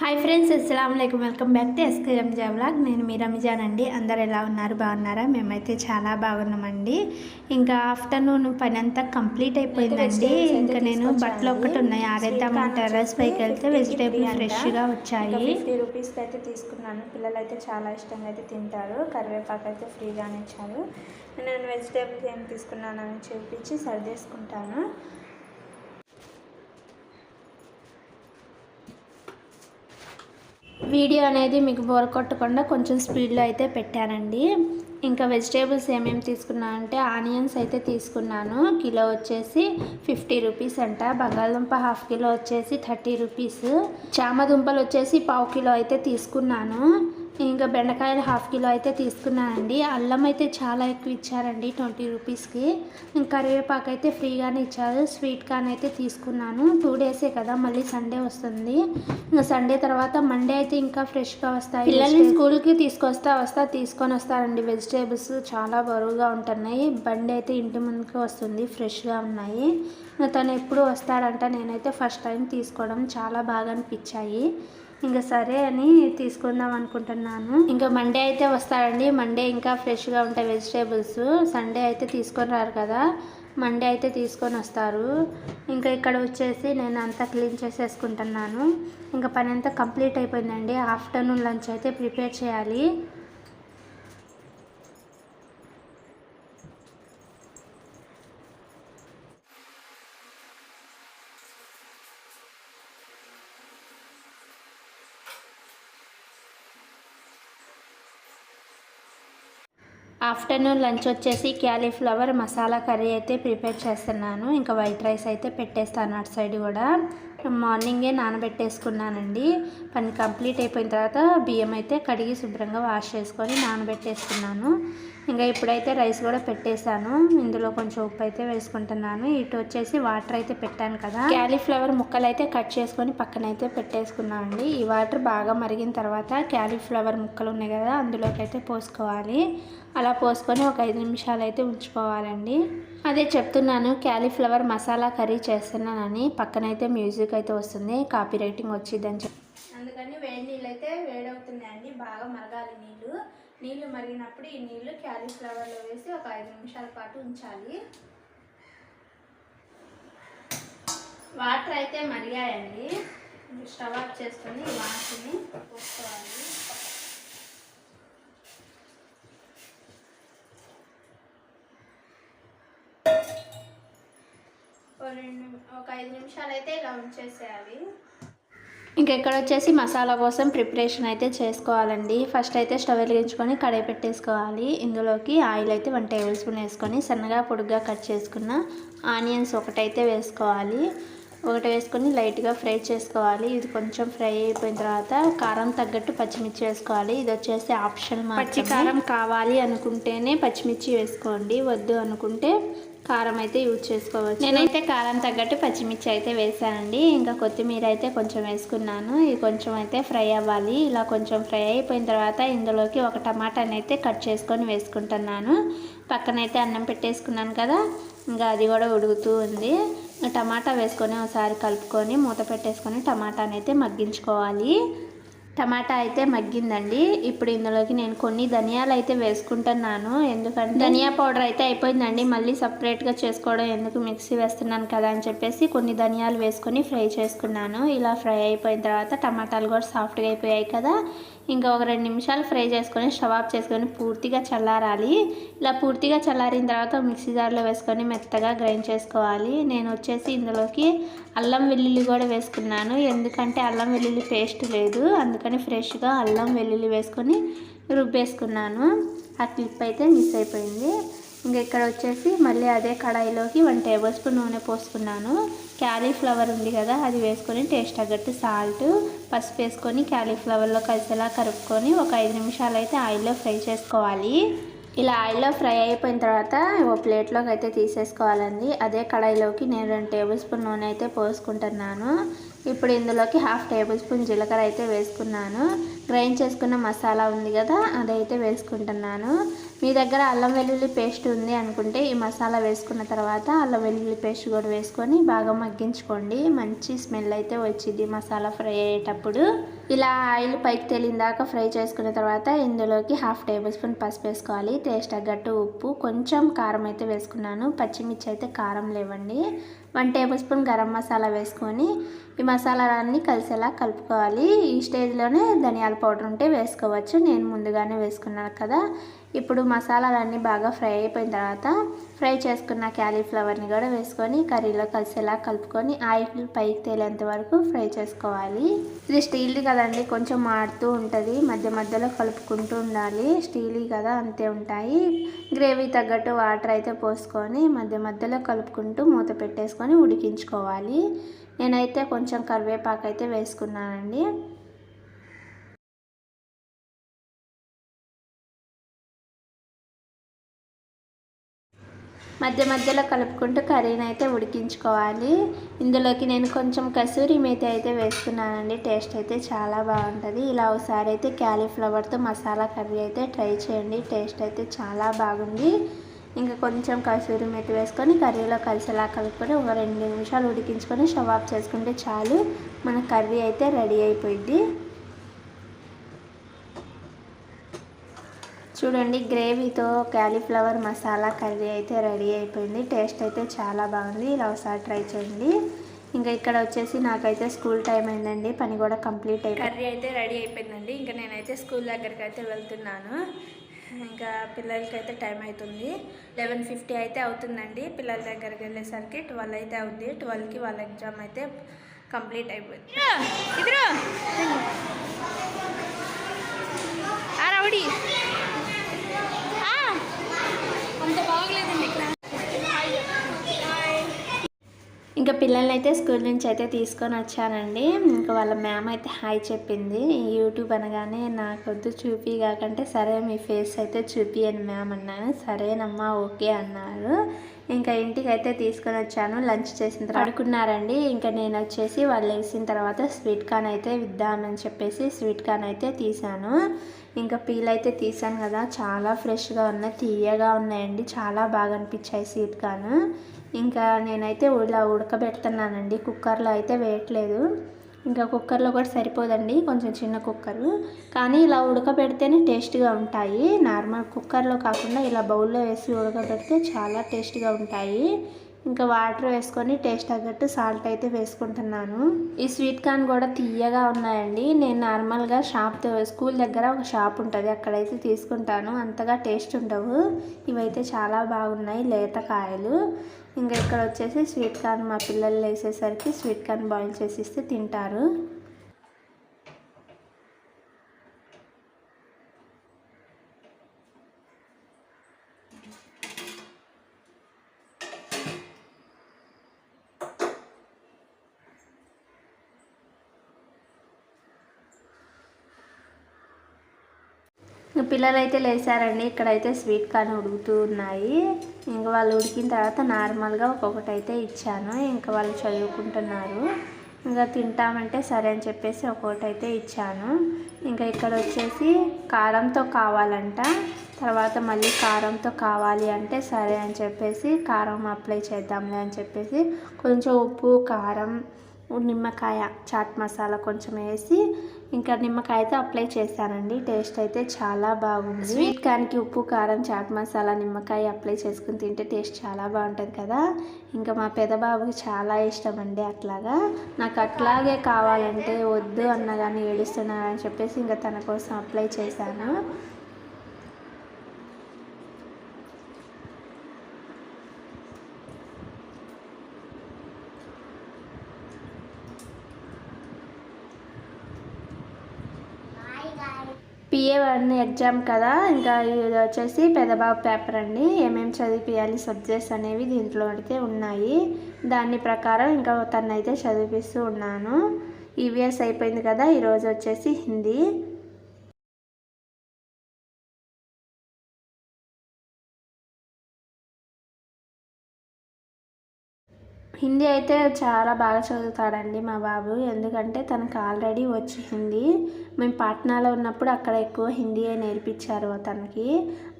Hi friends అస్సలం అయికం welcome back to SK Ramza blog నేను మీ రంజాన్ అండి. అందరు ఎలా ఉన్నారు? బాగున్నారా? మేమైతే చాలా బాగున్నామండి. ఇంకా ఆఫ్టర్నూన్ పని అంతా కంప్లీట్ అయిపోయిందండి. ఇంకా నేను బట్టలు ఒక్కటి ఉన్నాయి ఆరేద్దామని టెర్రస్ పైకి వెళ్తే వెజిటేబుల్ ఫ్రెష్గా వచ్చాయి. ఫిఫ్టీ రూపీస్కి అయితే తీసుకున్నాను. పిల్లలు అయితే చాలా ఇష్టంగా అయితే తింటారు. కరివేపాకు అయితే ఫ్రీగానే ఇచ్చారు. నేను వెజిటేబుల్స్ ఏం తీసుకున్నానని చూపించి సర్దేసుకుంటాను. వీడియో అనేది మీకు బోర్ కొట్టకుండా కొంచెం స్పీడ్లో అయితే పెట్టానండి. ఇంకా వెజిటేబుల్స్ ఏమేమి తీసుకున్నా అంటే ఆనియన్స్ అయితే తీసుకున్నాను. కిలో వచ్చేసి ఫిఫ్టీ రూపీస్ అంట. బంగాళదుంప హాఫ్ కిలో వచ్చేసి థర్టీ రూపీస్. చామదుంపలు వచ్చేసి పావు కిలో అయితే తీసుకున్నాను. ఇంకా బెండకాయలు హాఫ్ కిలో అయితే తీసుకున్నానండి. అల్లం అయితే చాలా ఎక్కువ ఇచ్చారండి ట్వంటీ రూపీస్కి. ఇంకా కరివేపాకు అయితే ఫ్రీగానే ఇచ్చారు స్వీట్ కార్న్ అయితే తీసుకున్నాను. టూ డేసే కదా మళ్ళీ సండే వస్తుంది. ఇంకా సండే తర్వాత మండే అయితే ఇంకా ఫ్రెష్గా వస్తాయి. పిల్లల్ని స్కూల్కి తీసుకొస్తా వస్తా తీసుకొని వస్తారండి. వెజిటేబుల్స్ చాలా బరువుగా ఉంటున్నాయి. బండి అయితే ఇంటి ముందుకు వస్తుంది ఫ్రెష్గా ఉన్నాయి. తను ఎప్పుడు వస్తాడంట నేనైతే ఫస్ట్ టైం తీసుకోవడం చాలా బాగా అనిపించాయి. ఇంకా సరే అని తీసుకుందాం అనుకుంటున్నాను. ఇంకా మండే అయితే వస్తాడండి మండే ఇంకా ఫ్రెష్గా ఉంటాయి వెజిటేబుల్స్ సండే అయితే తీసుకొని రారు కదా. మండే అయితే తీసుకొని వస్తారు. ఇంకా ఇక్కడ వచ్చేసి నేను అంతా క్లీన్ చేసేసుకుంటున్నాను. ఇంకా పని అంతా కంప్లీట్ అయిపోయిందండి. ఆఫ్టర్నూన్ లంచ్ అయితే ప్రిపేర్ చేయాలి. ఆఫ్టర్నూన్ లంచ్ వచ్చేసి క్యాలీఫ్లవర్ మసాలా కర్రీ అయితే ప్రిపేర్ చేస్తున్నాను. ఇంకా వైట్ రైస్ అయితే పెట్టేస్తాను అటు సైడ్ కూడా. మార్నింగే నానబెట్టేసుకున్నానండి. పని కంప్లీట్ అయిపోయిన తర్వాత బియ్యం అయితే కడిగి శుభ్రంగా వాష్ చేసుకొని నానబెట్టేసుకున్నాను. ఇంకా ఇప్పుడైతే రైస్ కూడా పెట్టేశాను. ఇందులో కొంచెం ఉప్పు అయితే వేసుకుంటున్నాను. ఇటు వచ్చేసి వాటర్ అయితే పెట్టాను కదా. క్యాలీఫ్లవర్ ముక్కలు అయితే కట్ చేసుకొని పక్కన అయితే పెట్టేసుకున్నాను అండి. ఈ వాటర్ బాగా మరిగిన తర్వాత క్యాలీఫ్లవర్ ముక్కలు ఉన్నాయి కదా అందులోకి అయితే పోసుకోవాలి. అలా పోసుకొని ఒక ఐదు నిమిషాలు అయితే ఉంచుకోవాలండి. అదే చెప్తున్నాను క్యాలీఫ్లవర్ మసాలా కర్రీ చేస్తున్నానని. పక్కనైతే మ్యూజిక్ అయితే వస్తుంది కాపీ రైటింగ్ వచ్చిందని చెప్పి. అందుకని వేడి నీళ్ళు అయితే వేడవుతున్నాయండి బాగా మరగాలి నీళ్ళు. నీళ్ళు మరిగినప్పుడు ఈ నీళ్ళు క్యాలీఫ్లవర్లో వేసి ఒక ఐదు నిమిషాల పాటు ఉంచాలి. వాటర్ అయితే మరిగాయండి. స్టవ్ ఆఫ్ చేసుకొని ఈ వాటర్ని పోసుకోవాలి. ఒక రెండు ఒక ఐదు నిమిషాలు అయితే ఇలా ఉంచేసేయాలి. ఇంకా ఇక్కడ వచ్చేసి మసాలా కోసం ప్రిపరేషన్ అయితే చేసుకోవాలండి. ఫస్ట్ అయితే స్టవ్ వెలిగించుకొని కడాయి పెట్టేసుకోవాలి. ఇందులోకి ఆయిల్ అయితే వన్ టేబుల్ స్పూన్ వేసుకొని సన్నగా పొడుగ్గా కట్ చేసుకున్న ఆనియన్స్ ఒకటైతే వేసుకోవాలి. ఒకటి వేసుకొని లైట్గా ఫ్రై చేసుకోవాలి. ఇది కొంచెం ఫ్రై అయిపోయిన తర్వాత కారం తగ్గట్టు పచ్చిమిర్చి వేసుకోవాలి. ఇది వచ్చేసి ఆప్షన్ పచ్చి కారం కావాలి అనుకుంటేనే పచ్చిమిర్చి వేసుకోండి. వద్దు అనుకుంటే కారం అయితే యూజ్ చేసుకోవచ్చు. నేనైతే కారం తగ్గట్టు పచ్చిమిర్చి అయితే వేసానండి. ఇంకా కొత్తిమీర అయితే కొంచెం వేసుకున్నాను. ఇది కొంచెం అయితే ఫ్రై అవ్వాలి. ఇలా కొంచెం ఫ్రై అయిపోయిన తర్వాత ఇందులోకి ఒక టమాటాని అయితే కట్ చేసుకొని వేసుకుంటున్నాను. పక్కనైతే అన్నం పెట్టేసుకున్నాను కదా ఇంకా అది కూడా ఉడుకుతూ ఉంది. టమాటా వేసుకొని ఒకసారి కలుపుకొని మూత పెట్టేసుకొని టమాటాని అయితే మగ్గించుకోవాలి. టమాటా అయితే మగ్గిందండి. ఇప్పుడు ఇందులోకి నేను కొన్ని ధనియాలు అయితే వేసుకుంటున్నాను. ఎందుకంటే ధనియా పౌడర్ అయితే అయిపోయిందండి. మళ్ళీ సపరేట్గా చేసుకోవడం ఎందుకు మిక్సీ వేస్తున్నాను కదా అని చెప్పేసి కొన్ని ధనియాలు వేసుకొని ఫ్రై చేసుకున్నాను. ఇలా ఫ్రై అయిపోయిన తర్వాత టమాటాలు కూడా సాఫ్ట్గా అయిపోయాయి కదా. ఇంకా ఒక రెండు నిమిషాలు ఫ్రై చేసుకొని స్టవ్ ఆఫ్ చేసుకొని పూర్తిగా చల్లారాలి. ఇలా పూర్తిగా చల్లారిన తర్వాత మిక్సీ జార్లో వేసుకొని మెత్తగా గ్రైండ్ చేసుకోవాలి. నేను వచ్చేసి ఇందులోకి అల్లం వెల్లుల్లి కూడా వేసుకున్నాను. ఎందుకంటే అల్లం వెల్లుల్లి పేస్ట్ లేదు. అందుకని ఫ్రెష్గా అల్లం వెల్లుల్లి వేసుకొని రుబ్బేసుకున్నాను. ఆ క్లిప్ అయితే మిస్ అయిపోయింది. ఇంకా ఇక్కడ వచ్చేసి మళ్ళీ అదే కడాయిలోకి వన్ టేబుల్ స్పూన్ నూనె పోసుకున్నాను. క్యాలీఫ్లవర్ ఉంది కదా అది వేసుకొని టేస్ట్ తగ్గట్టు సాల్ట్ పసుపు వేసుకొని క్యాలీఫ్లవర్లో కలిసేలా కలుపుకొని ఒక ఐదు నిమిషాలు అయితే ఆయిల్లో ఫ్రై చేసుకోవాలి. ఇలా ఆయిల్లో ఫ్రై అయిపోయిన తర్వాత ఓ ప్లేట్లోకి అయితే తీసేసుకోవాలండి. అదే కడాయిలోకి నేను రెండు టేబుల్ స్పూన్ నూనె అయితే పోసుకుంటున్నాను. ఇప్పుడు ఇందులోకి హాఫ్ టేబుల్ స్పూన్ జీలకర్ర అయితే వేసుకున్నాను. గ్రైండ్ చేసుకున్న మసాలా ఉంది కదా అదైతే వేసుకుంటున్నాను. మీ దగ్గర అల్లం వెల్లుల్లి పేస్ట్ ఉంది అనుకుంటే ఈ మసాలా వేసుకున్న తర్వాత అల్లం వెల్లుల్లి పేస్ట్ కూడా వేసుకొని బాగా మగ్గించుకోండి. మంచి స్మెల్ అయితే వచ్చింది మసాలా ఫ్రై అయ్యేటప్పుడు. ఇలా ఆయిల్ పైకి తేలిందాక ఫ్రై చేసుకున్న తర్వాత ఇందులోకి హాఫ్ టేబుల్ స్పూన్ పసుపు వేసుకోవాలి. టేస్ట్ తగ్గట్టు ఉప్పు కొంచెం కారం అయితే వేసుకున్నాను. పచ్చిమిర్చి అయితే కారం లేవండి. One table spoon garam masala వేసుకొని ఈ మసాలాలన్నీ కలిసేలా కలుపుకోవాలి. ఈ స్టేజ్లోనే ధనియాల పౌడర్ ఉంటే వేసుకోవచ్చు. నేను ముందుగానే వేసుకున్నాను కదా. ఇప్పుడు మసాలాలన్నీ బాగా ఫ్రై అయిపోయిన తర్వాత ఫ్రై చేసుకున్న క్యాలీఫ్లవర్ని కూడా వేసుకొని కర్రీలో కలిసేలా కలుపుకొని ఆయిల్ పైకి తేలేంత వరకు ఫ్రై చేసుకోవాలి. ఇది స్టీల్ది కదండి కొంచెం మాడుతూ ఉంటుంది. మధ్య మధ్యలో కలుపుకుంటూ ఉండాలి. స్టీల్వి కదా అంతే ఉంటాయి. గ్రేవీ తగ్గట్టు వాటర్ అయితే పోసుకొని మధ్య మధ్యలో కలుపుకుంటూ మూత పెట్టేసుకొని ఉడికించుకోవాలి. నేనైతే కొంచెం కరివేపాకు అయితే వేసుకున్నానండి. మధ్య మధ్యలో కలుపుకుంటూ కర్రీని అయితే ఉడికించుకోవాలి. ఇందులోకి నేను కొంచెం కసూరి మేతి అయితే వేసుకున్నానండి. టేస్ట్ అయితే చాలా బాగుంటుంది. ఇలా ఒకసారి అయితే క్యాలీఫ్లవర్తో మసాలా కర్రీ అయితే ట్రై చేయండి. టేస్ట్ అయితే చాలా బాగుంది. ఇంకా కొంచెం కసూరి మెత్తి వేసుకొని కర్రీలో కలిసేలా కలుపుకొని ఒక రెండు నిమిషాలు ఉడికించుకొని స్టవ్ చేసుకుంటే చాలు. మన కర్రీ అయితే రెడీ అయిపోయింది. చూడండి గ్రేవీతో క్యాలీఫ్లవర్ మసాలా కర్రీ అయితే రెడీ అయిపోయింది. టేస్ట్ అయితే చాలా బాగుంది. ఇలా ఒకసారి ట్రై చేయండి. ఇంకా ఇక్కడ వచ్చేసి నాకైతే స్కూల్ టైం అయిందండి. పని కూడా కంప్లీట్ అయిపోయింది కర్రీ అయితే రెడీ అయిపోయిందండి. ఇంకా నేనైతే స్కూల్ దగ్గరికి అయితే వెళ్తున్నాను. ఇంకా పిల్లలకి అయితే టైం అవుతుంది. లెవెన్ ఫిఫ్టీ అయితే అవుతుందండి. పిల్లల దగ్గరికి వెళ్ళేసరికి ట్వెల్వ్ అయితే అవుతుంది ట్వెల్వ్కి వాళ్ళ ఎగ్జామ్ అయితే కంప్లీట్ అయిపోయింది. ఇద్దరు రౌడీ. అంత బాగలేదండి ఇక్కడ. ఇంకా పిల్లల్ని అయితే స్కూల్ నుంచి అయితే తీసుకొని వచ్చానండి. ఇంకా వాళ్ళ మ్యామ్ అయితే హాయ్ చెప్పింది. యూట్యూబ్ అనగానే నాకొద్దు చూపి కాకంటే సరే మీ ఫేస్ అయితే చూపి అని మ్యామ్ అన్నాను. సరేనమ్మా ఓకే అన్నారు. ఇంకా ఇంటికి అయితే తీసుకొని వచ్చాను లంచ్ చేసిన తర్వాత పడుకున్నారండి. ఇంకా నేను వచ్చేసి వాళ్ళు వేసిన తర్వాత స్వీట్ కార్న్ అయితే విద్దామని చెప్పేసి స్వీట్ కార్న్ అయితే తీసాను. ఇంకా పీల్ అయితే తీసాను కదా. చాలా ఫ్రెష్గా ఉన్నాయి. తీయగా ఉన్నాయండి. చాలా బాగా అనిపించాయి స్వీట్ కార్న్. ఇంకా నేనైతే ఇలా ఉడకబెడుతున్నానండి. కుక్కర్లో అయితే వేయట్లేదు. ఇంకా కుక్కర్లో కూడా సరిపోదండి కొంచెం చిన్న కుక్కరు. కానీ ఇలా ఉడకబెడితేనే టేస్ట్గా ఉంటాయి. నార్మల్ కుక్కర్లో కాకుండా ఇలా బౌల్లో వేసి ఉడకబెడితే చాలా టేస్ట్గా ఉంటాయి. ఇంకా వాటర్ వేసుకొని టేస్ట్ తగ్గట్టు సాల్ట్ అయితే వేసుకుంటున్నాను. ఈ స్వీట్ కార్న్ కూడా తీయగా ఉన్నాయండి. నేను నార్మల్గా షాప్ స్కూల్ దగ్గర ఒక షాప్ ఉంటుంది. అక్కడైతే తీసుకుంటాను. అంతగా టేస్ట్ ఉండవు. ఇవైతే చాలా బాగున్నాయి లేత కాయలు. ఇంకా ఇక్కడ వచ్చేసి స్వీట్ కార్న్ మా పిల్లలు వేసేసరికి స్వీట్ కార్న్ బాయిల్ చేసి ఇస్తే తింటారు. పిల్లలు అయితే లేచారండి. ఇక్కడైతే స్వీట్ కార్న్ ఉడుకుతూ ఉన్నాయి. ఇంకా వాళ్ళు ఉడికిన తర్వాత నార్మల్గా ఒక్కొక్కటి అయితే ఇచ్చాను. ఇంకా వాళ్ళు చదువుకుంటున్నారు. ఇంకా తింటామంటే సరే అని చెప్పేసి ఒక్కొక్కటి అయితే ఇచ్చాను. ఇంకా ఇక్కడ వచ్చేసి కారంతో కావాలంట. తర్వాత మళ్ళీ కారంతో కావాలి అంటే సరే అని చెప్పేసి కారం అప్లై చేద్దాంలే అని చెప్పేసి కొంచెం ఉప్పు కారం నిమ్మకాయ చాట్ మసాలా కొంచెం వేసి ఇంకా నిమ్మకాయ అయితే అప్లై చేశానండి. టేస్ట్ అయితే చాలా బాగుంది. స్వీట్ కార్న్కి ఉప్పు కారం చాట్ మసాలా నిమ్మకాయ అప్లై చేసుకుని తింటే టేస్ట్ చాలా బాగుంటుంది కదా. ఇంకా మా పెదబాబుకి చాలా ఇష్టం అండి అట్లాగా. నాకు అట్లాగే కావాలంటే వద్దు అన్న కానీ ఏడుస్తున్నారని చెప్పేసి ఇంకా తన కోసం అప్లై చేశాను. పిఏ వన్ ఎగ్జామ్ కదా ఇంకా ఇది వచ్చేసి పెదబాబు పేపర్ అండి. ఏమేమి చదివిపియాలి సబ్జెక్ట్స్ అనేవి దీంట్లో అయితే ఉన్నాయి. దాని ప్రకారం ఇంకా తనైతే చదివిపిస్తూ ఉన్నాను. ఈవీఎస్ అయిపోయింది కదా ఈరోజు వచ్చేసి హిందీ. హిందీ అయితే చాలా బాగా చదువుతాడండి మా బాబు. ఎందుకంటే తనకు ఆల్రెడీ వచ్చి హిందీ. మేము పాట్నాలో ఉన్నప్పుడు అక్కడ ఎక్కువ హిందీ నేర్పించారు తనకి.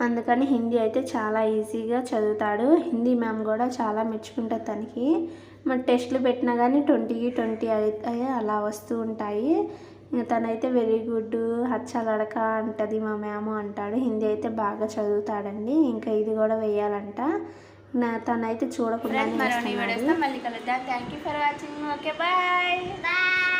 అందుకని హిందీ అయితే చాలా ఈజీగా చదువుతాడు. హిందీ మ్యామ్ కూడా చాలా మెచ్చుకుంటుంది తనకి. మరి టెస్ట్లు పెట్టినా కానీ ట్వంటీకి ట్వంటీ అయితే అలా వస్తూ ఉంటాయి. ఇంకా తనైతే వెరీ గుడ్ హచ్చలడక అంటది మా మ్యామ్ అంటాడు. హిందీ అయితే బాగా చదువుతాడండి. ఇంకా ఇది కూడా వేయాలంట. నా తనైతే చూడకుండా మళ్ళీ కలుద్దాం. Thank you for watching okay bye bye